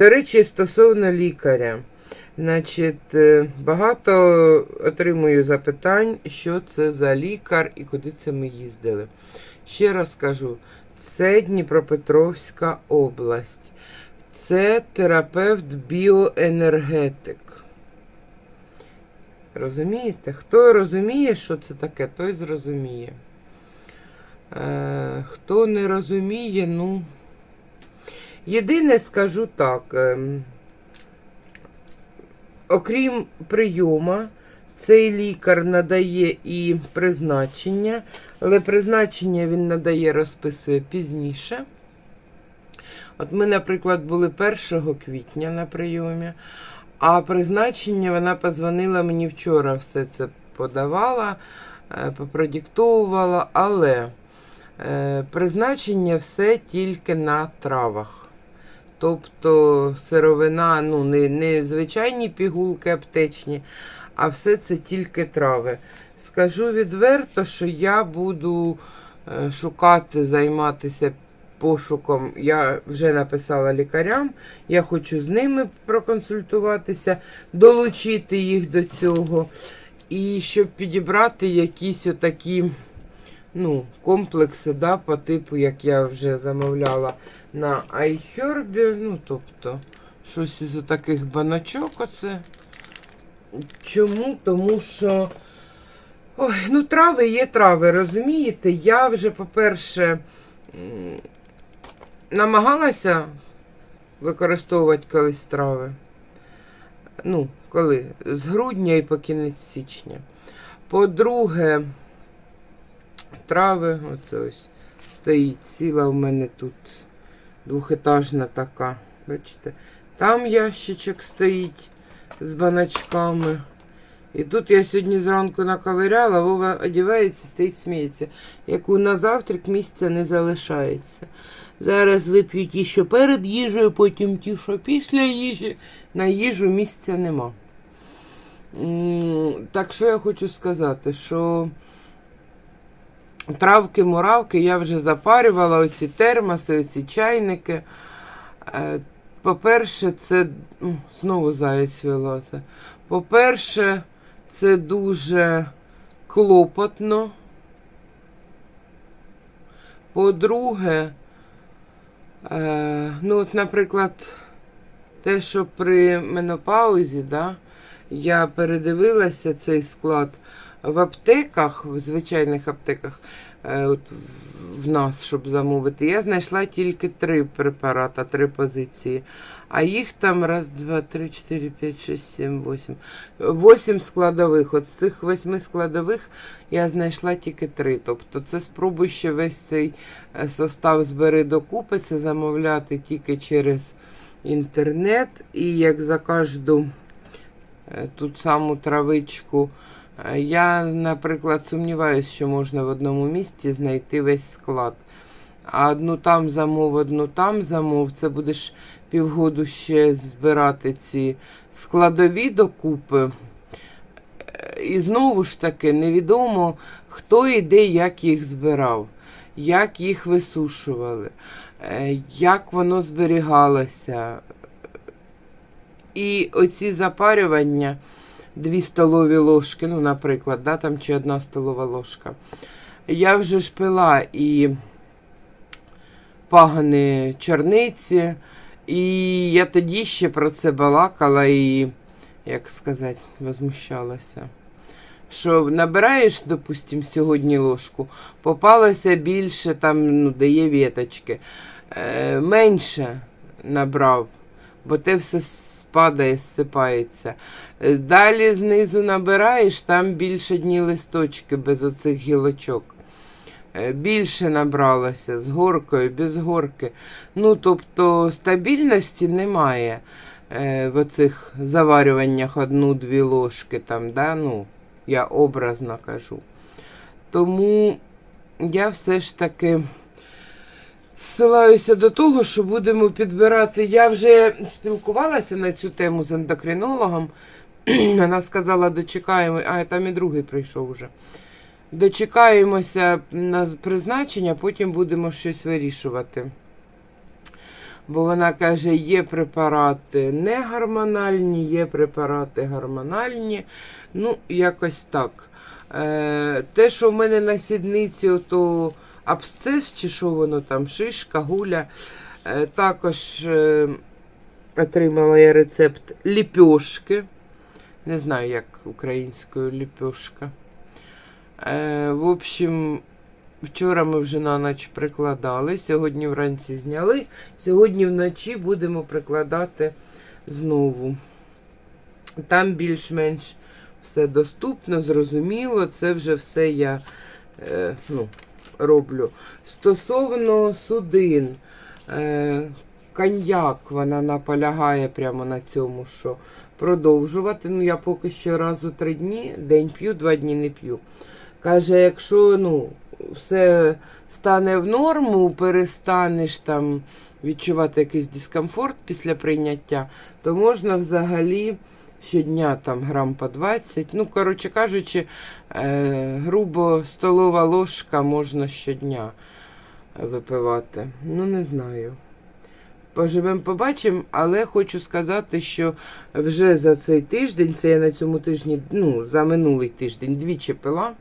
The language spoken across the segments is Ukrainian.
До речі, стосовно лікаря. Значить, е, багато отримую запитань, що це за лікар і куди це ми їздили. Ще раз кажу, це Дніпропетровська область. Це терапевт біоенергетик. Розумієте? Хто розуміє, що це таке, той зрозуміє. Е, хто не розуміє, ну. Єдине скажу так. ем, Окрім прийома, цей лікар надає і призначення, але призначення він надає, розписує пізніше. От ми, наприклад, були 1 квітня на прийомі, а призначення вона позвонила мені вчора, все це подавала, е, попродиктовувала, але е, призначення все тільки на травах. Тобто сировина, ну, не, не звичайні пігулки аптечні, а все це тільки трави. Скажу відверто, що я буду е, шукати, займатися пошуком. Я вже написала лікарям, я хочу з ними проконсультуватися, долучити їх до цього. І щоб підібрати якісь отакі ну, комплекси, да, по типу, як я вже замовляла на iHerb, ну, тобто, щось із таких баночок оце. Чому? Тому що. Ой, ну трави є трави, розумієте? Я вже, по-перше, намагалася використовувати колись трави. Ну, коли? З грудня і по кінець січня. По-друге, трави, оце ось стоїть ціла в мене тут двохетажна така. Бачите? Там ящичок стоїть з баночками. І тут я сьогодні зранку наковиряла, Вова одягається, стоїть, сміється. Яку на завтрак місця не залишається. Зараз вип'ю ті, що перед їжею, потім ті, що після їжі. На їжу місця нема. Так що я хочу сказати, що травки, муравки я вже запарювала, оці термоси, оці чайники. Е, По-перше, це ну, знову заяць вилазить. По-перше, це дуже клопотно. По-друге, е, ну, от, наприклад, те, що при менопаузі, да, я передивилася цей склад в аптеках, в звичайних аптеках, е, от в- нас, щоб замовити, я знайшла тільки три препарата, три позиції. А їх там раз, два, три, чотири, п'ять, шість, сім, восім. Восім складових. От з цих восьми складових я знайшла тільки три. Тобто це спробуй ще весь цей е, состав збери докупи, це замовляти тільки через інтернет. І як за кожну е, ту саму травичку. Е, Я, наприклад, сумніваюся, що можна в одному місці знайти весь склад. А одну там замов, одну там замов. Це будеш півгоду ще збирати ці складові докупи. Е, І знову ж таки, невідомо, хто і де як їх збирав, як їх висушували, е, як воно зберігалося. І оці запарювання, дві столові ложки, ну, наприклад, да, там чи одна столова ложка. Я вже ж пила і пагани чорниці, і я тоді ще про це балакала і, як сказати, возмущалася. Що набираєш, допустим, сьогодні ложку, попалося більше, там, ну, де є віточки, е, менше набрав, бо те все спадає, зсипається. Е, Далі знизу набираєш, там більше дні листочки без оцих гілочок. Е, Більше набралося з горкою, без горки. Ну, тобто стабільності немає е, в оцих заварюваннях одну-дві ложки там, да? ну, я образно кажу. Тому я все ж таки зсилаюся до того, що будемо підбирати. Я вже спілкувалася на цю тему з ендокринологом. Вона сказала, дочекаємо, а там і другий прийшов уже. Дочекаємося на призначення, потім будемо щось вирішувати. Бо вона каже, є препарати не гормональні, є препарати гормональні. Ну, якось так. Е, те, що в мене на сідниці, ото абсцес, чи що воно там, шишка, гуля. Е, також е, отримала я рецепт ліпьошки. Не знаю, як українською ліпьошка. Е, в общем, вчора ми вже на ніч прикладали, сьогодні вранці зняли, сьогодні вночі будемо прикладати знову. Там більш-менш все доступно, зрозуміло, це вже все я ну, роблю. Стосовно судин, е, коньяк вона наполягає прямо на цьому, що продовжувати. Ну, я поки що раз у три дні, день п'ю, два дні не п'ю. Каже, якщо ну, все стане в норму, перестанеш там відчувати якийсь дискомфорт після прийняття, то можна взагалі щодня там грам по 20. Ну, коротше кажучи, е, грубо столова ложка можна щодня випивати. Ну, не знаю. Поживемо, побачимо, але хочу сказати, що вже за цей тиждень, це я на цьому тижні, ну, за минулий тиждень двічі пила.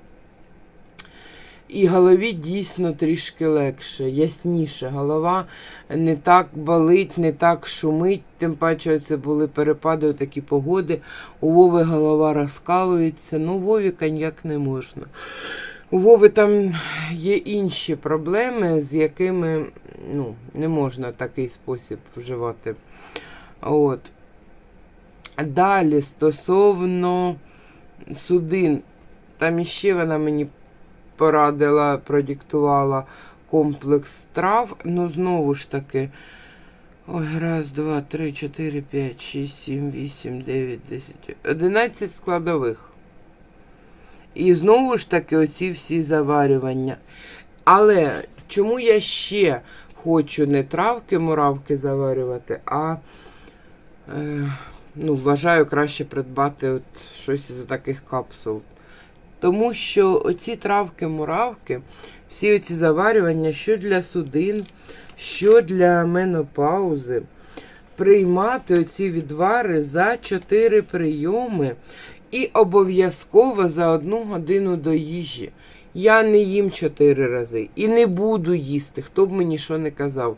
І голові дійсно трішки легше, ясніше. Голова не так болить, не так шумить. Тим паче це були перепади, такі погоди. У Вови голова розкалується. Ну, Вові коньяк не можна. У Вови там є інші проблеми, з якими ну, не можна такий спосіб вживати. От. Далі, стосовно судин, там іще вона мені порадила, продиктувала комплекс трав. Ну, знову ж таки. Ой, раз, два, три, чотири, п'ять, шість, сім, вісім, дев'ять, десять. Одинадцять складових. І знову ж таки оці всі заварювання. Але чому я ще хочу не травки, муравки заварювати, а е, ну, вважаю краще придбати от щось із таких капсул. Тому що оці травки-муравки, всі оці заварювання, що для судин, що для менопаузи, приймати оці відвари за 4 прийоми і обов'язково за одну годину до їжі. Я не їм 4 рази і не буду їсти, хто б мені що не казав.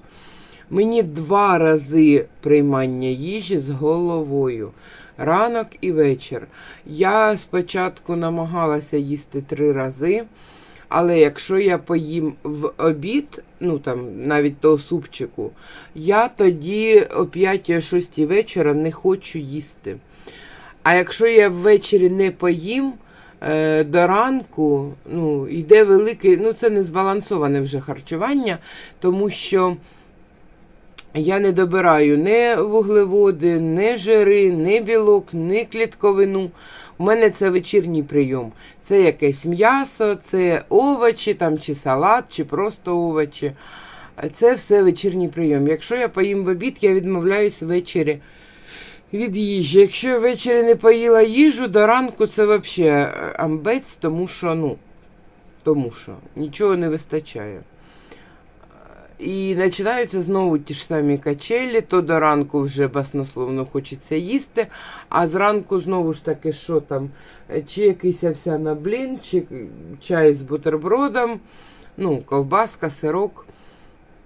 Мені два рази приймання їжі з головою. Ранок і вечір. Я спочатку намагалася їсти три рази, але якщо я поїм в обід, ну там навіть того супчику, я тоді о 5-6 вечора не хочу їсти. А якщо я ввечері не поїм, е, до ранку ну, йде великий, ну це не збалансоване вже харчування, тому що. Я не добираю ні вуглеводи, ні жири, ні білок, ні клітковину. У мене це вечірній прийом. Це якесь м'ясо, це овочі, там, чи салат, чи просто овочі. Це все вечірній прийом. Якщо я поїм в обід, я відмовляюсь ввечері від їжі. Якщо я ввечері не поїла їжу, до ранку це взагалі амбець, тому що, ну, тому що нічого не вистачає. І починаються знову ті ж самі качелі, то до ранку вже баснословно хочеться їсти, а зранку знову ж таки, що там, чи якийсь овсяна блін, чи чай з бутербродом, ну, ковбаска, сирок.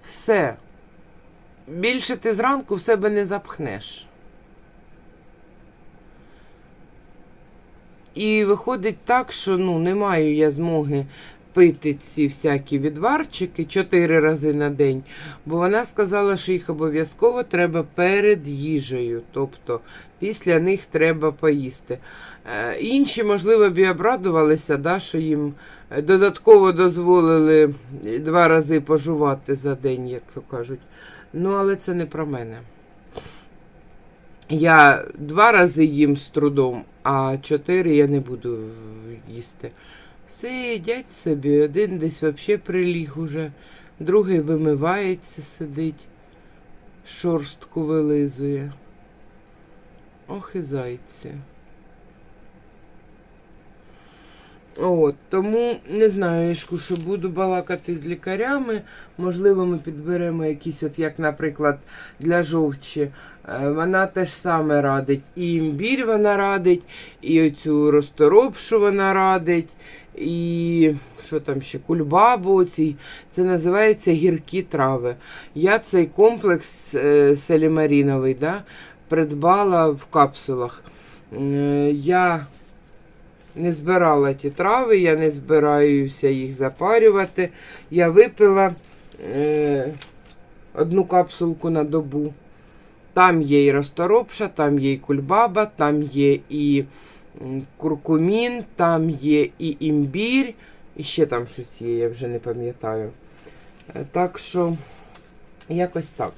Все. Більше ти зранку в себе не запхнеш. І виходить так, що ну, не маю я змоги пити ці всякі відварчики чотири рази на день, бо вона сказала, що їх обов'язково треба перед їжею, тобто після них треба поїсти. Е, інші, можливо, б і обрадувалися, да, що їм додатково дозволили два рази пожувати за день, як то кажуть. Ну, але це не про мене. Я два рази їм з трудом, а чотири я не буду їсти. Сидять собі, один десь взагалі приліг уже, другий вимивається, сидить, шорстку вилизує. Ох і зайці. От, тому не знаю, Ішку, що буду балакати з лікарями. Можливо, ми підберемо якісь, от як, наприклад, для жовчі. Е, Вона теж саме радить. І імбір вона радить, і оцю розторопшу вона радить, і що там ще, кульбабу оцій. Це називається гіркі трави. Я цей комплекс е, селімаріновий да, придбала в капсулах. Е, Я не збирала ті трави, я не збираюся їх запарювати. Я випила е, одну капсулку на добу. Там є і розторопша, там є і кульбаба, там є і куркумін, там є і імбір, і ще там щось є, я вже не пам'ятаю. Е, Так що, якось так.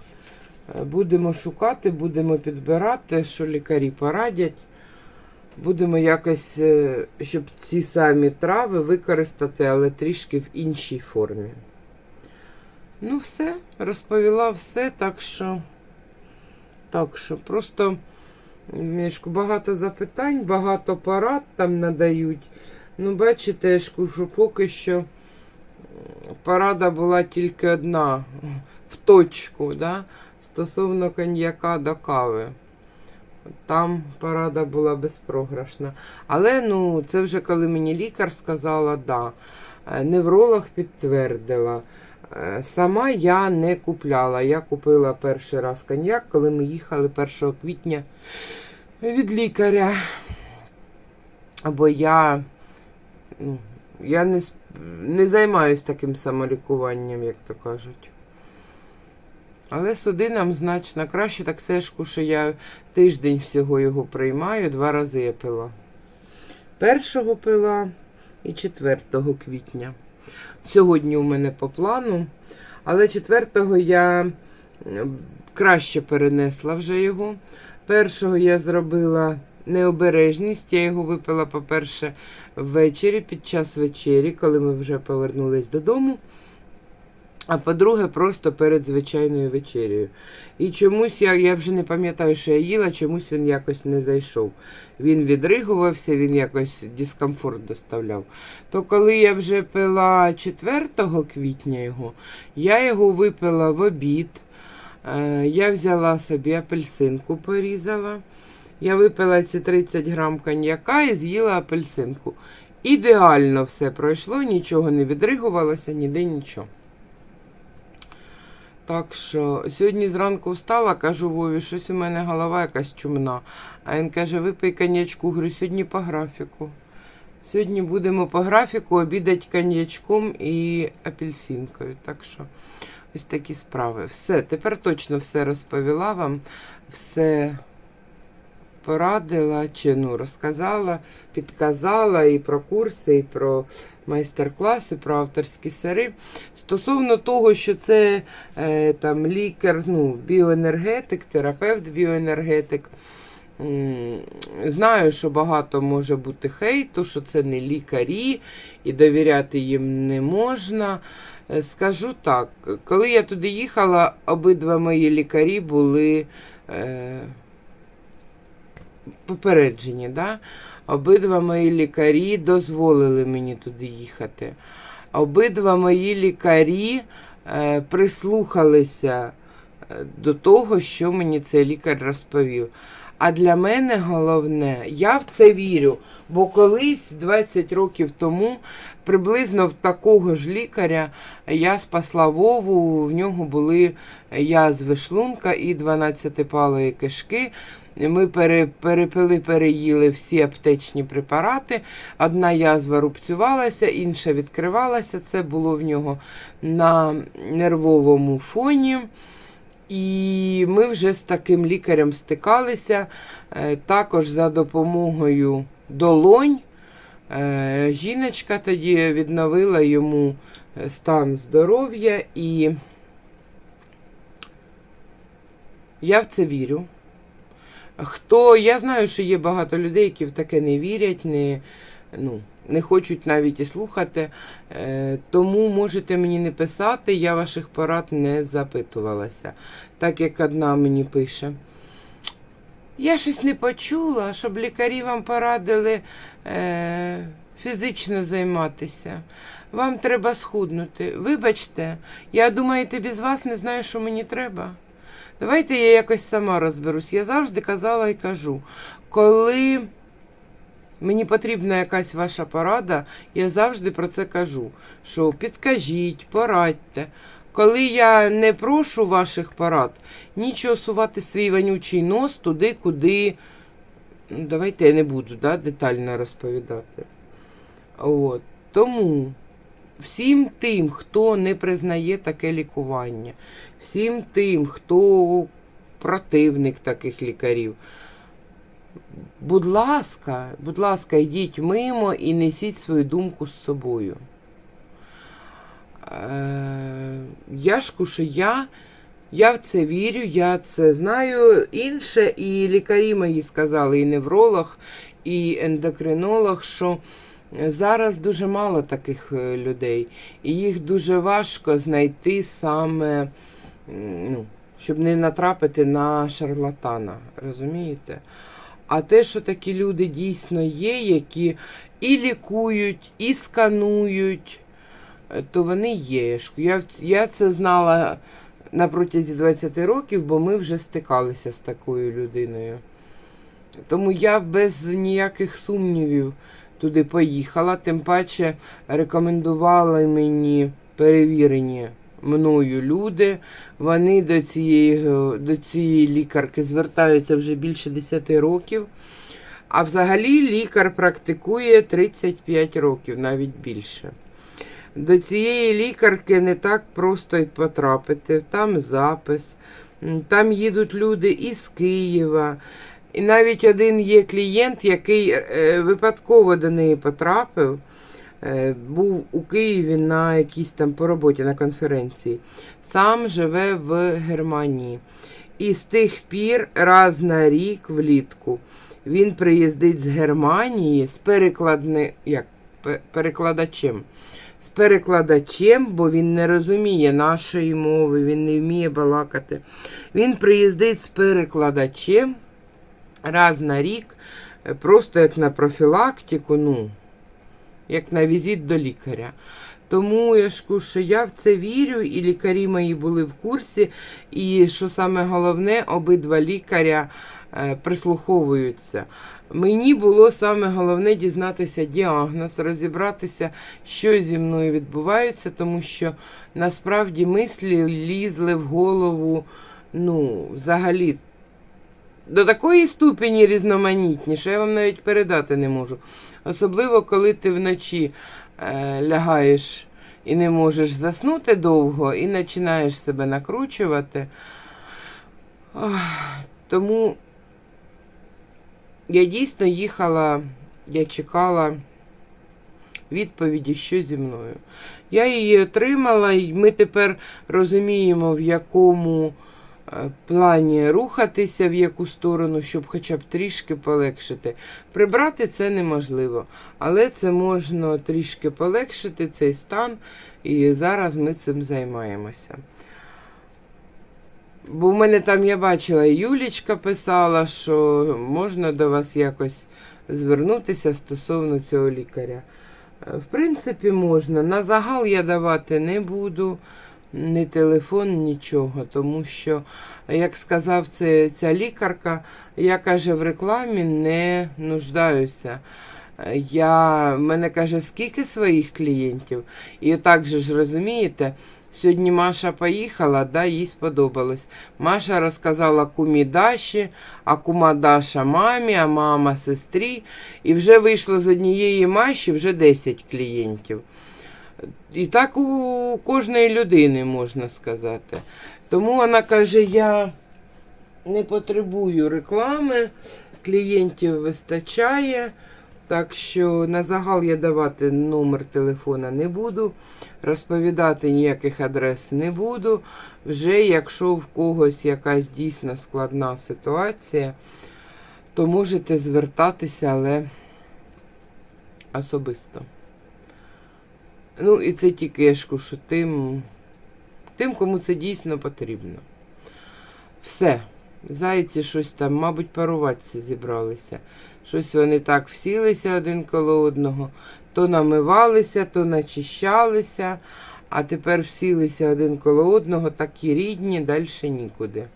Е, Будемо шукати, будемо підбирати, що лікарі порадять. Будемо якось, е, щоб ці самі трави використати, але трішки в іншій формі. Ну, все, розповіла все, так що, так що просто Мішку, багато запитань, багато порад там надають. Ну, бачите, Ешку, що поки що м, порада була тільки одна в точку, да? стосовно коньяка до кави. Там порада була безпрограшна. Але ну, це вже коли мені лікар сказала, да. Е, Невролог підтвердила. Е, Сама я не купляла. Я купила перший раз коньяк, коли ми їхали 1 квітня від лікаря. Бо я, ну, я не, не займаюсь таким самолікуванням, як то кажуть. Але суди нам значно краще, так це ж, що я тиждень всього його приймаю, два рази я пила. Першого пила і 4 квітня. Сьогодні у мене по плану, але 4 я краще перенесла вже його. Першого я зробила необережність, я його випила, по-перше, ввечері, під час вечері, коли ми вже повернулись додому. А по-друге, просто перед звичайною вечерею. І чомусь я, я вже не пам'ятаю, що я їла, чомусь він якось не зайшов. Він відригувався, він якось дискомфорт доставляв. То коли я вже пила 4 квітня його, я його випила в обід. Е, Я взяла собі апельсинку, порізала. Я випила ці 30 грам коньяка і з'їла апельсинку. Ідеально все пройшло, нічого не відригувалося, ніде нічого. Так що сьогодні зранку встала, кажу Вові, щось у мене голова якась чумна. А він каже, випий коньячку. Говорю, сьогодні по графіку. Сьогодні будемо по графіку обідати коньячком і апельсинкою. Так що ось такі справи. Все, тепер точно все розповіла вам, все порадила чи ну, розказала, підказала і про курси, і про майстер-класи, про авторські сири. Стосовно того, що це е, там лікар, ну, біоенергетик, терапевт біоенергетик. Знаю, що багато може бути хейту, що це не лікарі і довіряти їм не можна. Е, Скажу так, коли я туди їхала, обидва мої лікарі були е, попереджені. Да? Обидва мої лікарі дозволили мені туди їхати. Обидва мої лікарі е, прислухалися е, до того, що мені цей лікар розповів. А для мене головне, я в це вірю, бо колись, 20 років тому, приблизно в такого ж лікаря я спасла Вову, в нього були язви шлунка і 12-палої кишки. Ми пере, перепили, переїли всі аптечні препарати. Одна язва рубцювалася, інша відкривалася. Це було в нього на нервовому фоні. І ми вже з таким лікарем стикалися. Е, Також за допомогою долонь. Е, Жіночка тоді відновила йому е, стан здоров'я, і я в це вірю. Хто, я знаю, що є багато людей, які в таке не вірять, не, ну, не хочуть навіть і слухати. Е, тому можете мені не писати, я ваших порад не запитувалася. Так як одна мені пише. Я щось не почула, щоб лікарі вам порадили е, фізично займатися. Вам треба схуднути. Вибачте, я думаю, ти без вас не знаю, що мені треба. Давайте я якось сама розберусь. Я завжди казала і кажу, коли мені потрібна якась ваша порада, я завжди про це кажу. Що підкажіть, порадьте. Коли я не прошу ваших порад, нічого сувати свій вонючий нос туди, куди. Давайте я не буду да, детально розповідати. От. Тому всім тим, хто не признає таке лікування, всім тим, хто противник таких лікарів, будь ласка, будь ласка, йдіть мимо і несіть свою думку з собою. Е, я ж кушу, я, я в це вірю, я це знаю. Інше, і лікарі мої сказали, і невролог, і ендокринолог, що зараз дуже мало таких е, людей, і їх дуже важко знайти саме, ну, щоб не натрапити на шарлатана. Розумієте? А те, що такі люди дійсно є, які і лікують, і сканують, е, то вони є. Я я це знала на протязі 20 років, бо ми вже стикалися з такою людиною. Тому я без ніяких сумнівів туди поїхала, тим паче рекомендували мені перевірені мною люди. Вони до цієї, до цієї лікарки звертаються вже більше 10 років. А взагалі лікар практикує 35 років, навіть більше. До цієї лікарки не так просто й потрапити. Там запис, там їдуть люди із Києва. І навіть один є клієнт, який е, випадково до неї потрапив, е, був у Києві на якійсь там по роботі на конференції. Сам живе в Германії. І з тих пір раз на рік влітку він приїздить з Германії з перекладни... як? Перекладачем. З перекладачем, бо він не розуміє нашої мови, він не вміє балакати. Він приїздить з перекладачем раз на рік, е, просто як на профілактику, ну, як на візит до лікаря. Тому я ж кажу, що я в це вірю, і лікарі мої були в курсі. І що саме головне, обидва лікаря е, прислуховуються. Мені було саме головне дізнатися діагноз, розібратися, що зі мною відбувається, тому що насправді мислі лізли в голову, ну, взагалі, до такої ступені різноманітні, що я вам навіть передати не можу. Особливо, коли ти вночі е, лягаєш і не можеш заснути довго, і починаєш себе накручувати. Ох, тому я дійсно їхала, я чекала відповіді, що зі мною. Я її отримала, і ми тепер розуміємо, в якому плані рухатися, в яку сторону, щоб хоча б трішки полегшити. Прибрати це неможливо, але це можна трішки полегшити цей стан, і зараз ми цим займаємося. Бо в мене там я бачила, Юлічка писала, що можна до вас якось звернутися стосовно цього лікаря. Е, В принципі, можна. На загал я давати не буду, ні телефон, нічого, тому що, як сказав це, ця лікарка, я каже, в рекламі не нуждаюся. Я, мене каже, скільки своїх клієнтів. І так же ж розумієте, сьогодні Маша поїхала, да, їй сподобалось. Маша розказала кумі Даші, а кума Даша мамі, а мама сестрі. І вже вийшло з однієї Маші вже 10 клієнтів. І так у кожної людини можна сказати. Тому вона каже: я не потребую реклами, клієнтів вистачає. Так що на загал я давати номер телефона не буду, розповідати ніяких адрес не буду. Вже якщо в когось якась дійсно складна ситуація, то можете звертатися, але особисто. Ну, і це тільки я тим, тим, кому це дійсно потрібно. Все. Зайці щось там, мабуть, паруватися зібралися. Щось вони так всілися один коло одного. то намивалися, то начищалися, а тепер всілися один коло одного, такі рідні, далі нікуди.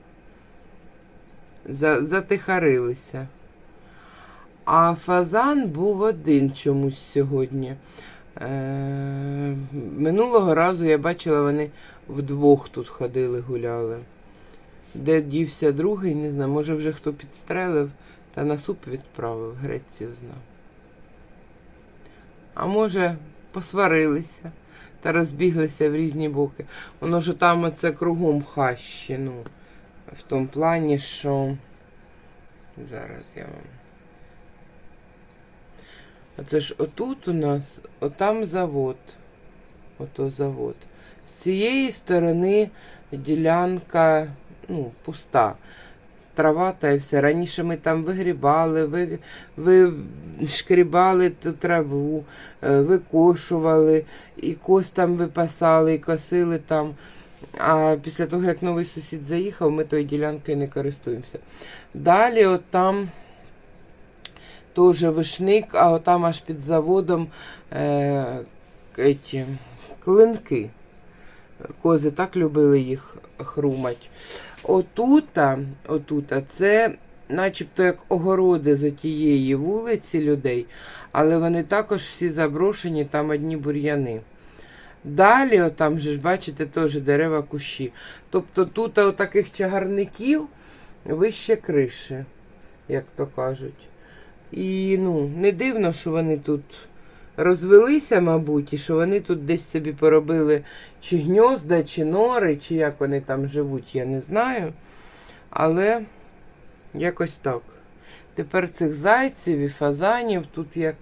Затихарилися. А фазан був один чомусь сьогодні. Е, минулого разу я бачила, вони вдвох тут ходили, гуляли. Де дівся другий, не знаю, може вже хто підстрелив та на суп відправив, Грецію знав. А може, посварилися та розбіглися в різні боки. Воно ж там оце кругом хащі, ну, в тому плані, що. Зараз я вам. Оце ж отут у нас, отам завод. Ото завод. З цієї сторони ділянка ну, пуста. Трава та й все. Раніше ми там вигрібали, ви, ви шкрібали ту траву, е, викошували, і кос там випасали, і косили там. А після того, як новий сусід заїхав, ми тою ділянкою не користуємося. Далі, от там теж вишник, а от там аж під заводом е, еті, клинки. Кози так любили їх хрумать. Отута, отута, це начебто як огороди з тієї вулиці людей, але вони також всі заброшені, там одні бур'яни. Далі, отам же ж, бачите, теж дерева кущі. Тобто тут отаких чагарників вище криші, як то кажуть. І ну, не дивно, що вони тут розвелися, мабуть, і що вони тут десь собі поробили чи гнізда, чи нори, чи як вони там живуть, я не знаю. Але якось так. Тепер цих зайців і фазанів тут як,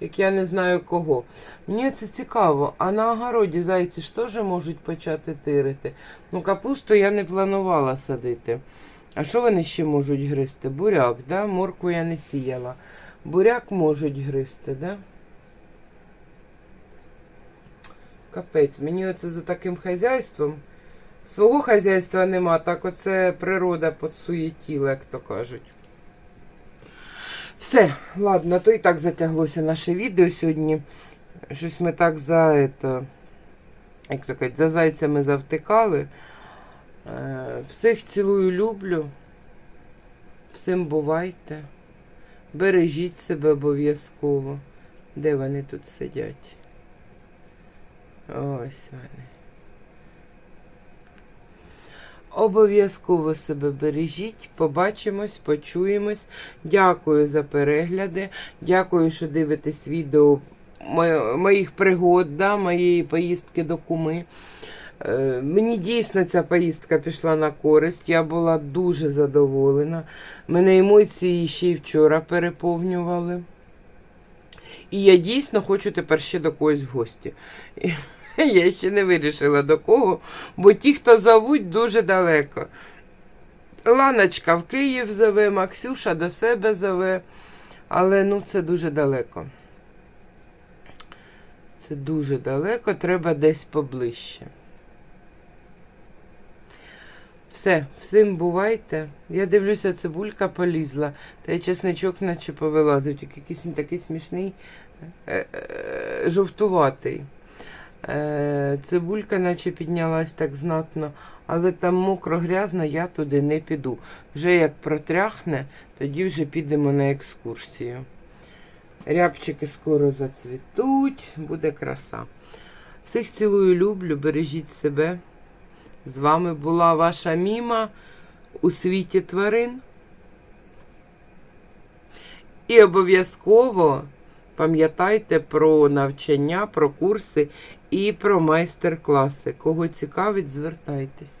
як я не знаю кого. Мені це цікаво, а на огороді зайці ж теж можуть почати тирити. Ну, капусту я не планувала садити. А що вони ще можуть гризти? Буряк, да? Морку я не сіяла. Буряк можуть гризти, да? Капець, мені оце за таким хазяйством. Свого хазяйства нема, так оце природа подсуєтіла, як то кажуть. Все, ладно, то і так затяглося наше відео сьогодні. Щось ми так за это, як кажуть, за зайцями завтикали. Е, Всіх цілую, люблю. Всім бувайте. Бережіть себе обов'язково. Де вони тут сидять? Ось вони. Обов'язково себе бережіть. Побачимось, почуємось. Дякую за перегляди. Дякую, що дивитесь відео моїх пригод, да, моєї поїздки до Куми. Е, Мені дійсно ця поїздка пішла на користь. Я була дуже задоволена. Мене емоції ще й вчора переповнювали. І я дійсно хочу тепер ще до когось в гості. Я ще не вирішила до кого, бо ті, хто зовуть, дуже далеко. Ланочка в Київ зове, Максюша до себе зове, але ну це дуже далеко. Це дуже далеко, треба десь поближче. Все, всім бувайте. Я дивлюся, цибулька полізла, та й чесничок наче повилазив, тільки якийсь він такий смішний, е, е, жовтуватий. Е, Цибулька наче піднялась так знатно, але там мокро грязно, я туди не піду. Вже як протряхне, тоді вже підемо на екскурсію. Рябчики скоро зацвітуть, буде краса. Всіх цілую, люблю, бережіть себе. З вами була ваша Міма у світі тварин. І обов'язково пам'ятайте про навчання, про курси і про майстер-класи. Кого цікавить, звертайтесь.